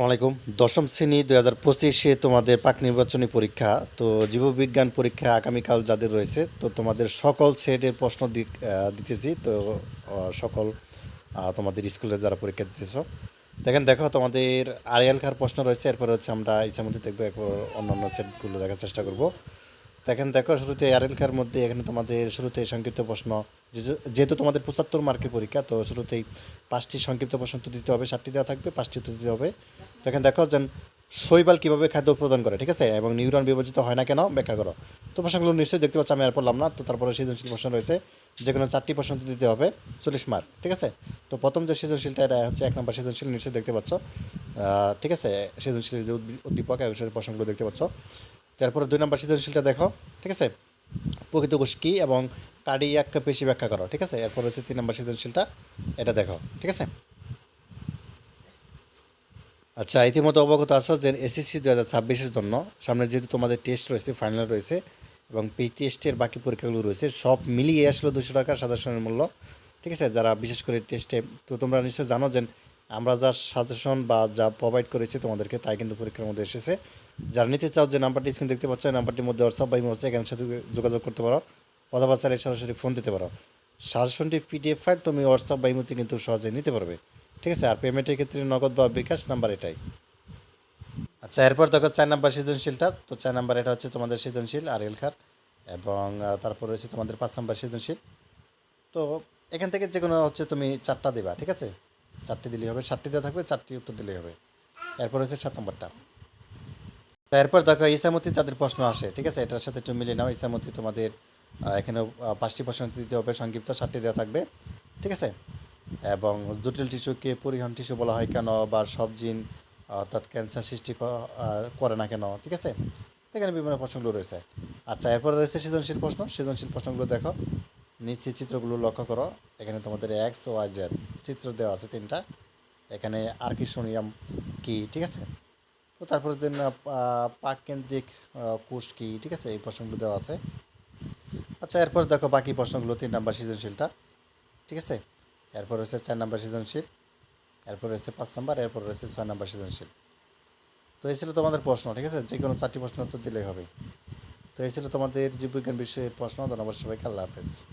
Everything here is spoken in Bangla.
আলাইকুম। দশম শ্রেণি দুই হাজার পঁচিশে তোমাদের পাক নির্বাচনী পরীক্ষা, তো জীববিজ্ঞান পরীক্ষা আগামীকাল যাদের রয়েছে, তো তোমাদের সকল সেটের প্রশ্ন দিতেছি, তো সকল তোমাদের স্কুলে যারা পরীক্ষা দিতেছ। দেখেন, দেখো, তোমাদের আরিয়াল খার প্রশ্ন রয়েছে, এরপর হচ্ছে আমরা ইচ্ছামধ্যে দেখব, এরপর অন্যান্য সেটগুলো দেখার চেষ্টা করব। দেখেন, দেখো, শুরুতে আরএল খার মধ্যে এখানে তোমাদের শুরুতে সংক্ষিপ্ত প্রশ্ন, যেহেতু তোমাদের পঁচাত্তর মার্কের পরীক্ষা, তো শুরুতেই পাঁচটি সংক্ষিপ্ত প্রশ্ন তো দিতে হবে, সাতটি দেওয়া থাকবে, পাঁচটি উত্তর দিতে হবে। দেখেন, দেখো যে শৈবাল কীভাবে খাদ্য উৎপাদন করে, ঠিক আছে? এবং নিউরন বিভাজিত হয় না কেন? ব্যাখ্যা করো। তো প্রশ্নগুলো নিশ্চয়ই দেখতে পাচ্ছ, আমি আর পড়লাম না। তো তারপরে সৃজনশীল প্রশ্ন রয়েছে যে কোনো চারটি প্রশ্ন দিতে হবে, চল্লিশ মার্ক, ঠিক আছে? তো প্রথম যে সৃজনশীলটা, এটা হচ্ছে এক নম্বর সৃজনশীল, নিশ্চয়ই দেখতে পাচ্ছ। ঠিক আছে? সৃজনশীল যে উদ্দীপক এবং সেই প্রশ্নগুলো দেখতে পাচ্ছ। তারপরে দুই নম্বর সৃজনশীলটা দেখো, ঠিক আছে? প্রকৃত কোষ কী এবং কার্ডিয়াক পেশি ব্যাখ্যা করো, ঠিক আছে? এরপর হচ্ছে তিন নম্বর সৃজনশীলটা, এটা দেখো, ঠিক আছে? আচ্ছা ইতিমধ্যে অবগত আছো যে এসএসসি দু হাজার ছাব্বিশের জন্য সামনে যেহেতু তোমাদের টেস্ট রয়েছে ফাইনাল রয়েছে এবং পি টেস্টের বাকি পরীক্ষাগুলো রয়েছে, সব মিলিয়ে আসলো দুশো টাকা সাজেশনের মূল্য। ঠিক আছে, যারা বিশেষ করে টেস্টে তো তোমরা নিশ্চয়ই জানো যে আমরা যা সাজেশন বা যা প্রোভাইড করেছি তোমাদেরকে তাই কিন্তু পরীক্ষার মধ্যে এসেছে। যারা নিতে চাও যে নাম্বারটি স্ক্রিন দেখতে পাচ্ছ নাম্বারটির মধ্যে হোয়াটসঅ্যাপ বা ইমো আছে এখানের সাথে যোগাযোগ করতে পারো অথবা চাইলে সরাসরি ফোন দিতে পারো। সাজেশনটি পিডিএফ ফাইল তুমি হোয়াটসঅ্যাপ বা ইমোতে কিন্তু সহজে নিতে পারবে। ঠিক আছে, আর পেমেন্টের ক্ষেত্রে নগদ বা বিকাশ নাম্বার এটাই। আচ্ছা এরপর দেখো চার নাম্বার সৃজনশীলটা। তো চার নাম্বার এটা হচ্ছে তোমাদের সৃজনশীল আর এলখার এবং তারপর রয়েছে তোমাদের পাঁচ নাম্বার সৃজনশীল। তো এখান থেকে যে কোনো হচ্ছে তুমি চারটা দেবা, ঠিক আছে? চারটি দিলেই হবে, সাতটি দেওয়া থাকবে, চারটি উত্তর দিলেই হবে। এরপর হচ্ছে সাত নম্বরটা এরপর দেখো, ইসামতি যাদের প্রশ্ন আসে, ঠিক আছে? এটার সাথে একটু মিলিয়ে নাও, ইসামতি তোমাদের এখানে পাঁচটি প্রশ্ন দিতে হবে, সংক্ষিপ্ত সাতটি দেওয়া থাকবে, ঠিক আছে? এবং জটিল টিস্যুকে পরিহন টিস্যু বলা হয় কেন বা সব জিন, অর্থাৎ ক্যান্সার সৃষ্টি করে না কেন, ঠিক আছে? এখানে বিভিন্ন প্রশ্নগুলো রয়েছে। আচ্ছা এরপর রয়েছে সৃজনশীল প্রশ্ন। সৃজনশীল প্রশ্নগুলো দেখো। নিচে চিত্রগুলো লক্ষ্য করো, এখানে তোমাদের এক্স ও ওয়াই, জেড চিত্র দেওয়া আছে তিনটা। এখানে আর্কিসোনিয়াম কি, ঠিক আছে? তো তারপরে যে পাক কেন্দ্রিক কোষ কি, ঠিক আছে? এই প্রশ্নগুলো দেওয়া আছে। আচ্ছা এরপর দেখো বাকি প্রশ্নগুলো, তিন নাম্বার সৃজনশীলটা, ঠিক আছে? এরপর রয়েছে চার নাম্বার সৃজনশীল, এরপর রয়েছে পাঁচ নম্বর, এরপর রয়েছে ছয় নাম্বার সৃজনশীল। তো এই ছিল তোমাদের প্রশ্ন, ঠিক আছে? যে কোনো চারটি প্রশ্নের উত্তর দিলেই হবে। তো এই ছিল তোমাদের জীববিজ্ঞান বিষয়ের প্রশ্ন। ধন্যবাদ সবাইকে। আল্লাহ হাফেজ।